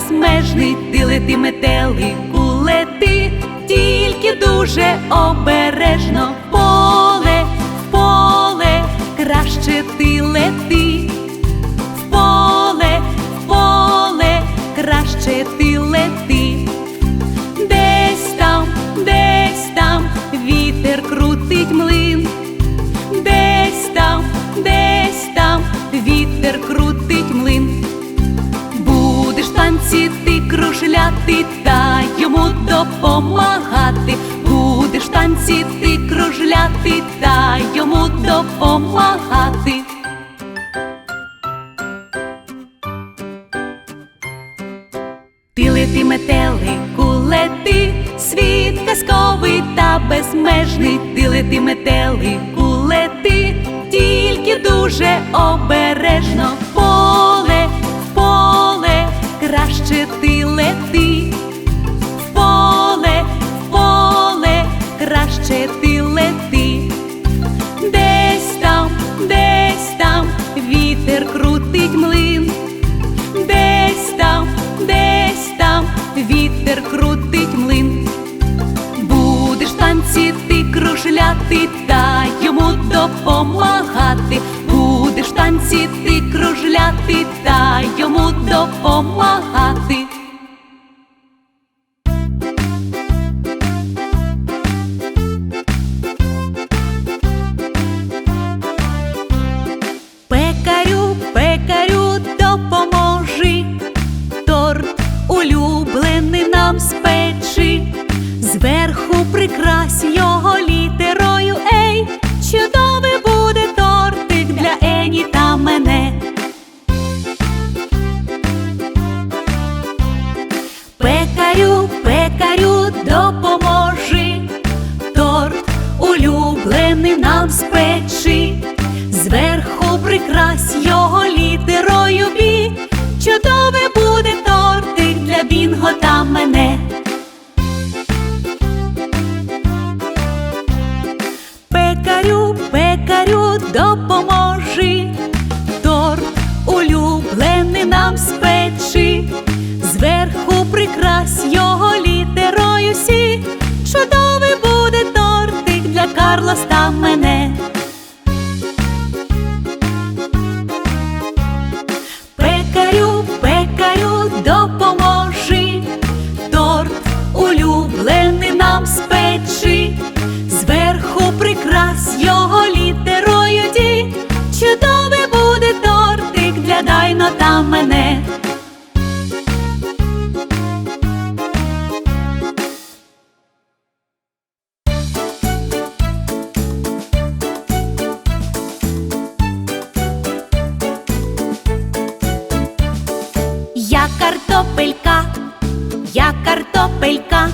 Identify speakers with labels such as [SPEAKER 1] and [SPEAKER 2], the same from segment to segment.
[SPEAKER 1] безмежний, ти лети метелику лети, тільки дуже обережно в поле, в поле, краще ти лети, кружляти та йому допомагати. Будеш танці ти кружляти та йому допомагати. Ти лети метелику лети, світ казковий та безмежний, ти лети метелику лети, тільки дуже обережно лети, в поле, в поле, краще ти лети. Десь там, десь там вітер крутить млин. Десь там, десь там вітер крутить млин. Будеш в танці ти кружляти та йому допомагати. Будеш в танці ти кружляти та йому допомагати. Картопелька, я картопелька,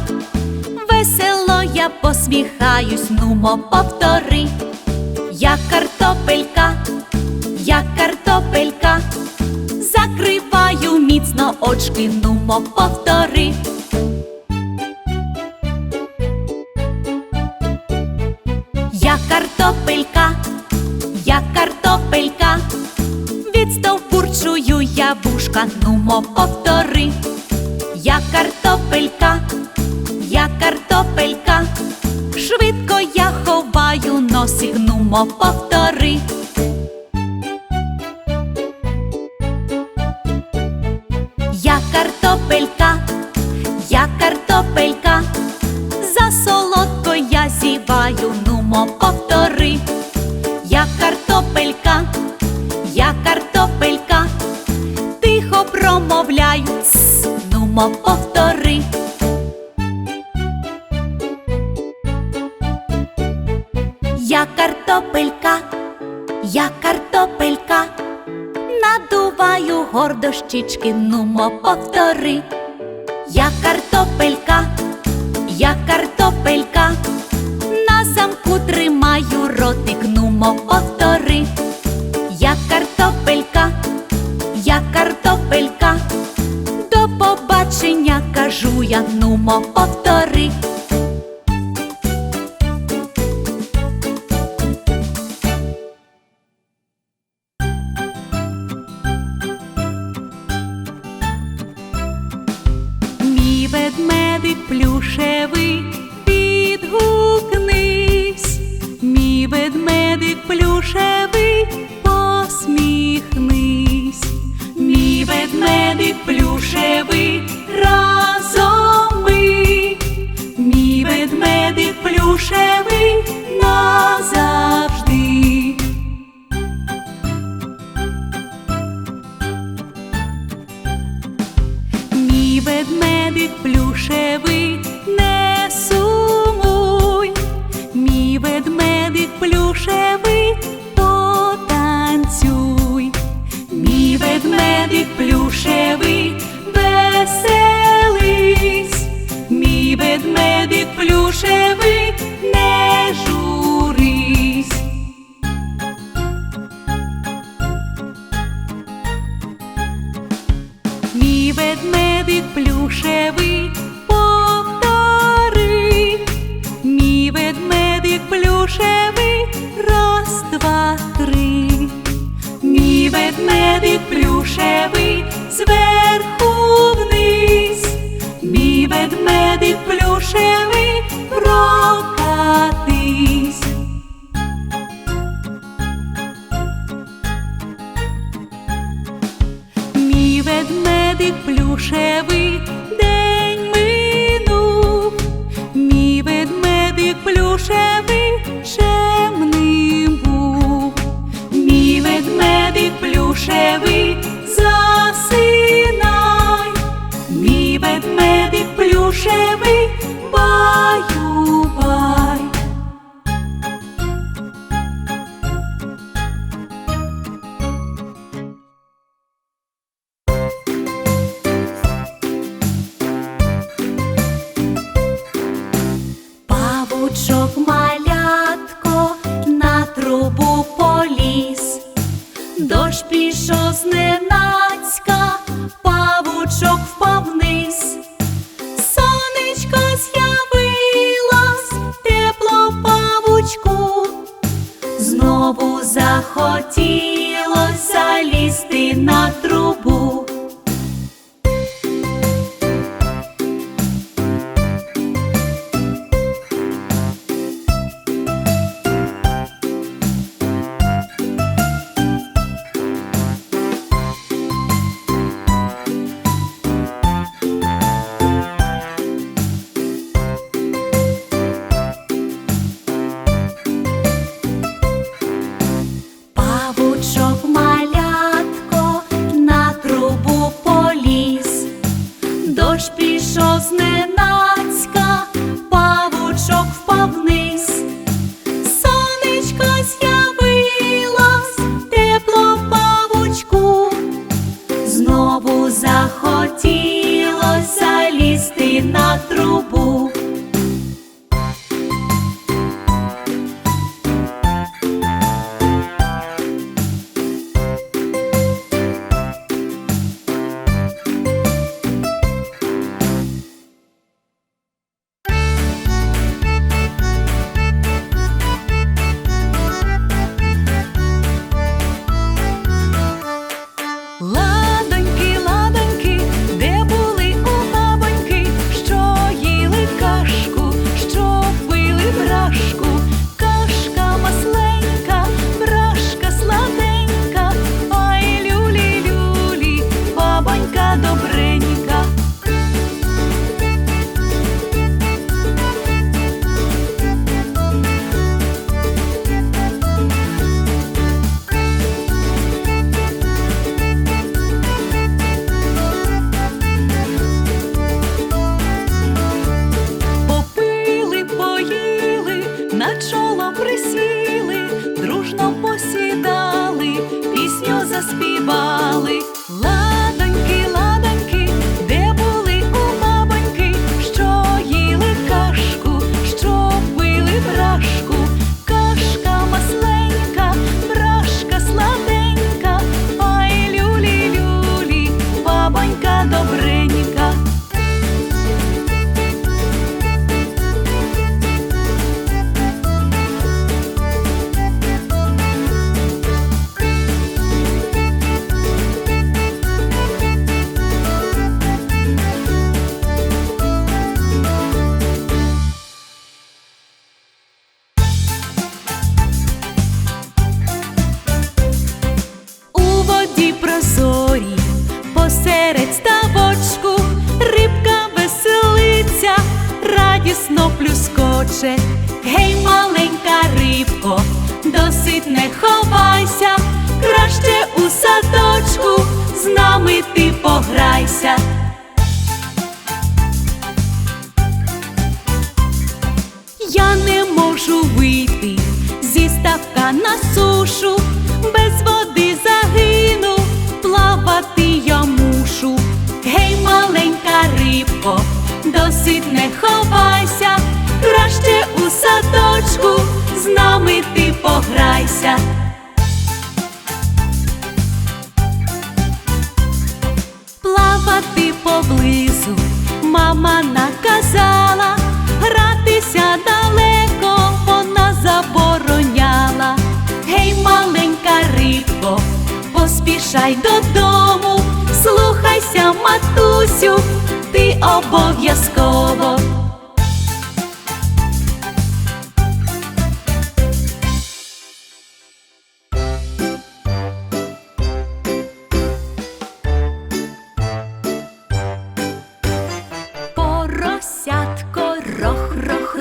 [SPEAKER 1] весело я посміхаюсь, нумо повтори. Я картопелька, я картопелька, закриваю міцно очки, нумо повтори. Я картопелька, я картопелька, відстовбурчую я вушка, нумо повтори. Я картопелька, я картопелька, швидко я ховаю носик, нумо повтори. Я картопелька, Нумо повтори. Я картопелька, я картопелька, надуваю гордо щічки, нумо повтори. Я картопелька, побачення кажу я, нумо повтори. ведмедик плюшевий день минув, мій ведмедик плюшевий шемним був, мій ведмедик плюшевий засинай, мій ведмедик плюшевий. Зі на сушу, без води загину, плавати я мушу. Гей, маленька рибко, досить не ховайся, краще у садочку, з нами ти пограйся. Плавати поблизу мама наказала, рибко, поспішай додому, слухайся, матусю, ти обов'язково. Поросятко рох, рох,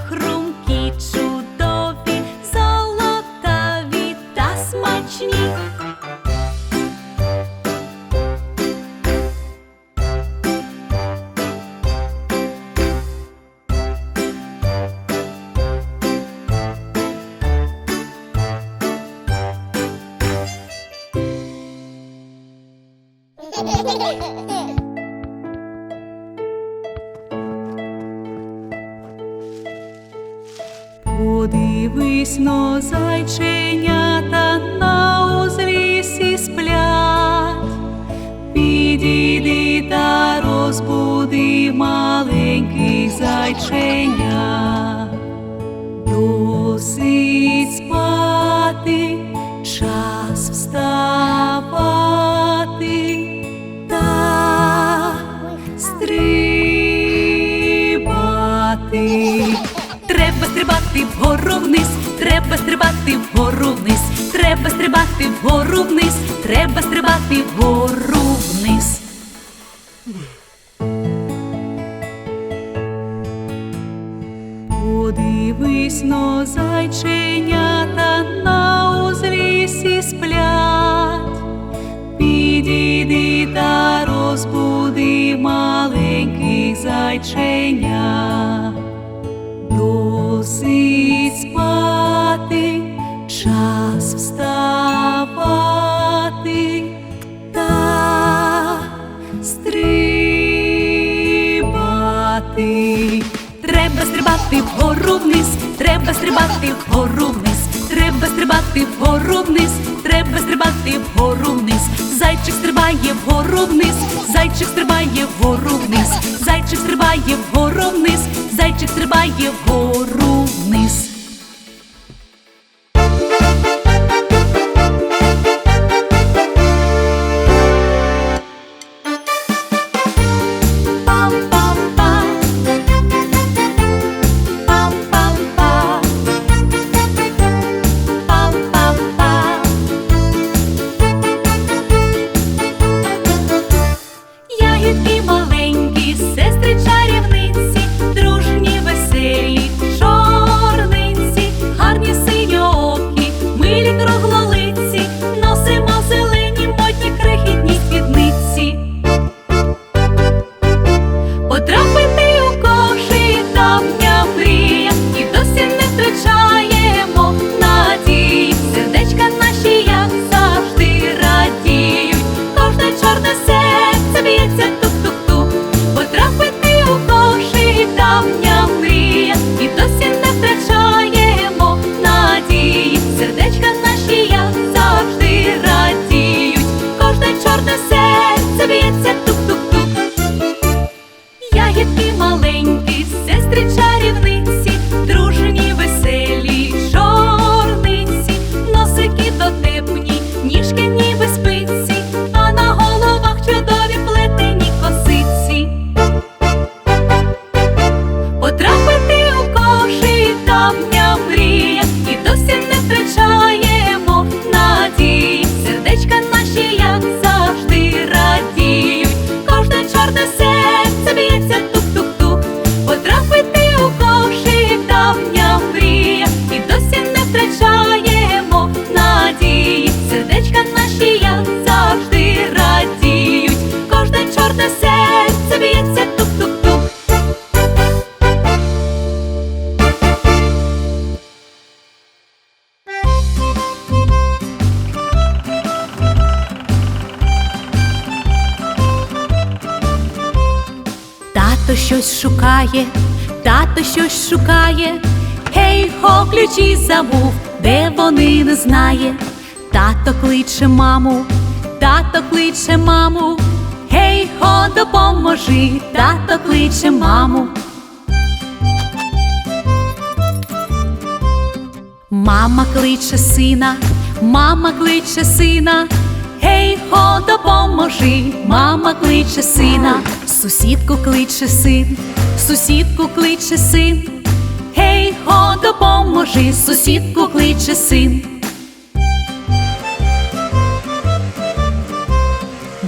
[SPEAKER 1] хрумкі, стрибати вгору вниз, треба стрибати вгору вниз, треба стрибати вгору вниз, треба стрибати вгору вниз. Подивись но зайченята на узлісі сплять, підійди та розбуди маленьких зайченят. Стрибати. Треба стрибати вгору вниз, треба стрибати вгору вниз, треба стрибати вгору вниз, треба стрибати вгору вниз. Зайчик стрибає вгору вниз, зайчик стрибає вгору вниз, зайчик стрибає вгору вниз, зайчик стрибає вгору вниз. Щось шукає, тато щось шукає. Гей, хо, ключі забув, де вони не знає. Тато кличе маму, тато кличе маму. Гей, хо, допоможи, тато кличе маму. Мама кличе сина, мама кличе сина. Гей, хо, допоможи, мама кличе сина, сусідку кличе син, сусідку кличе син. Гей, хо, допоможи, сусідку кличе син.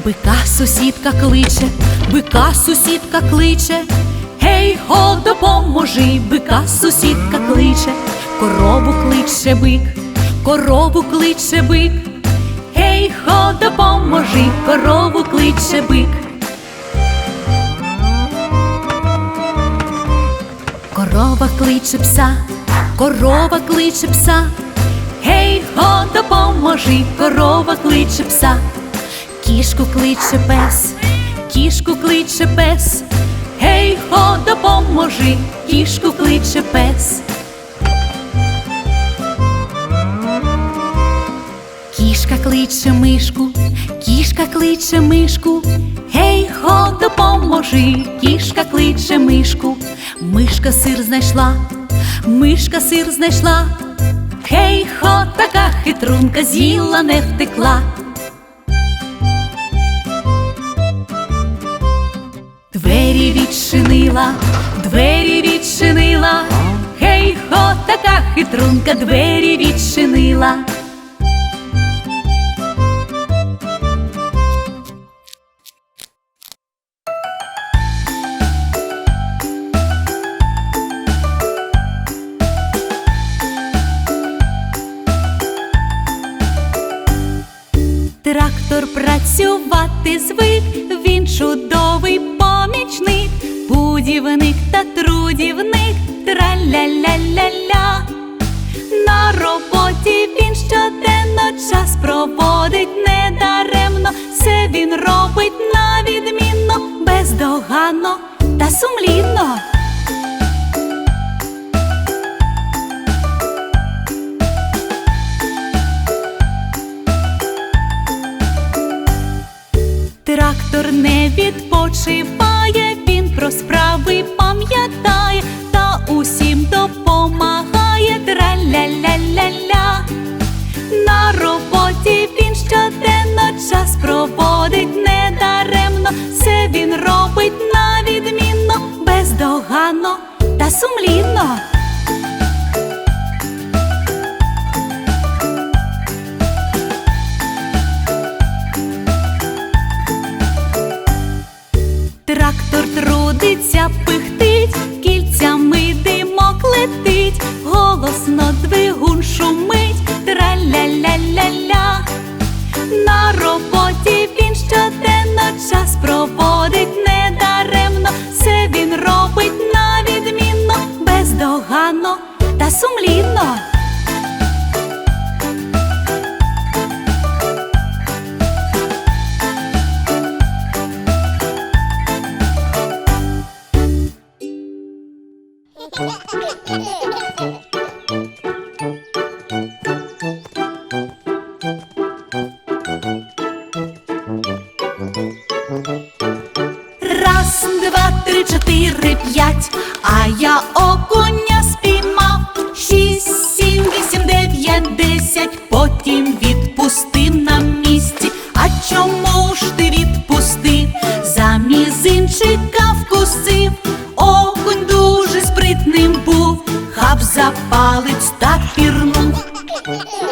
[SPEAKER 1] Бика сусідка кличе, бика сусідка кличе. Гей, хо, допоможи, бика сусідка кличе, корову кличе бик, корову кличе бик. Гей, хо, допоможи, корову кличе бик. Корова кличе пса, корова кличе пса. Гей, хо, допоможи, корова кличе пса. Кішку кличе пес, кішку кличе пес. Гей, хо, допоможи, кішку кличе пес. Кішка кличе мишку, кішка кличе мишку. Гей, хо, допоможи, кішка кличе мишку. Мишка сир знайшла, мишка сир знайшла. Гей, хо, така хитрунка з'їла не втекла. Двері відчинила, двері відчинила. Гей, хо, така хитрунка, двері відчинила. Трактор працювати звик, він чудовий помічник, будівник та трудівник, траля-ля-ля-ля. На роботі він щоденно час проводить недаремно, все він робить на відмінно, бездоганно та сумлінно. Відпочиває, він про справи пам'ятає та усім допомагає. Траля-ля-ля-ля. На роботі він щоденно час проводить недаремно, все він робить на відмінно, бездоганно та сумлінно. димок Палець та пірнув.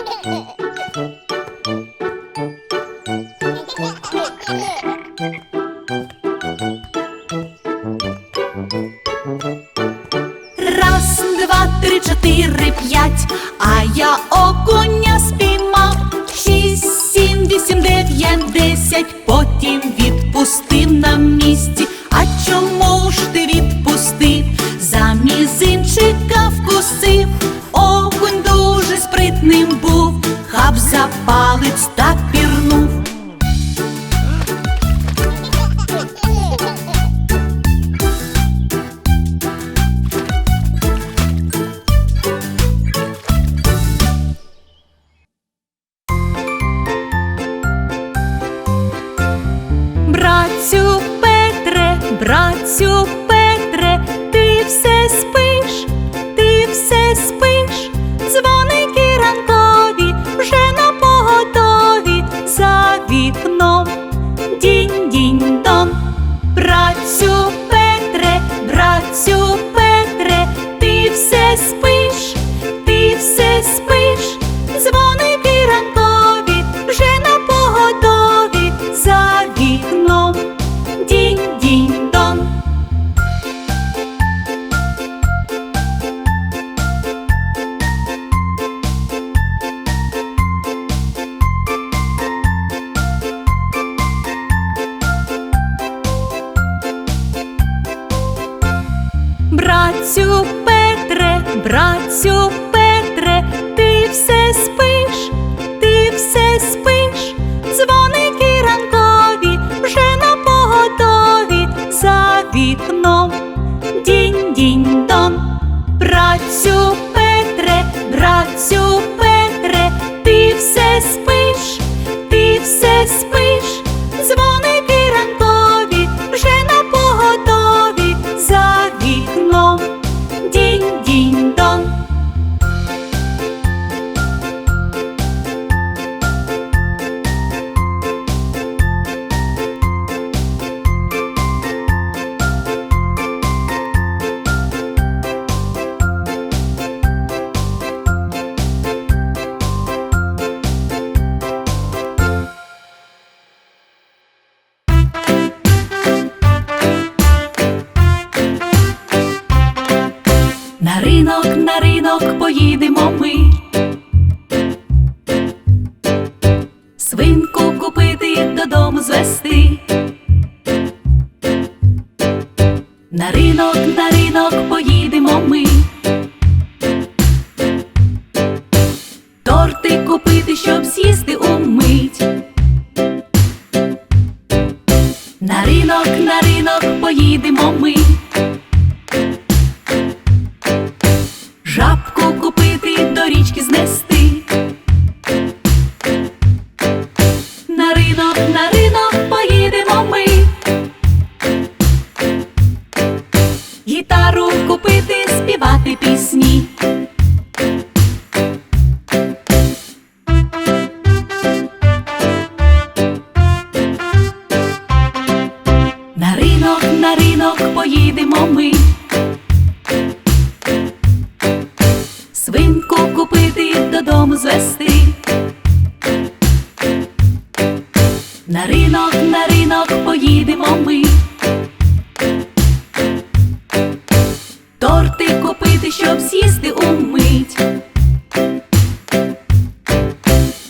[SPEAKER 1] всю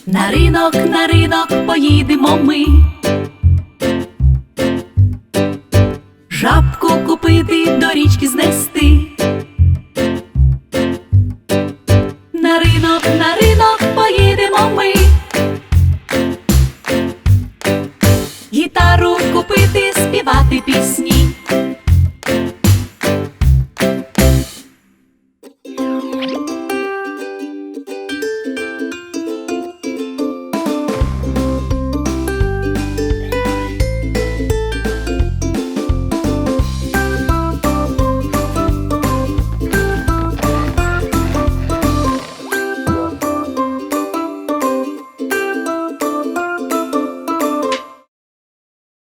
[SPEAKER 1] На ринок, на ринок поїдемо ми. Жабку купити до річки знести.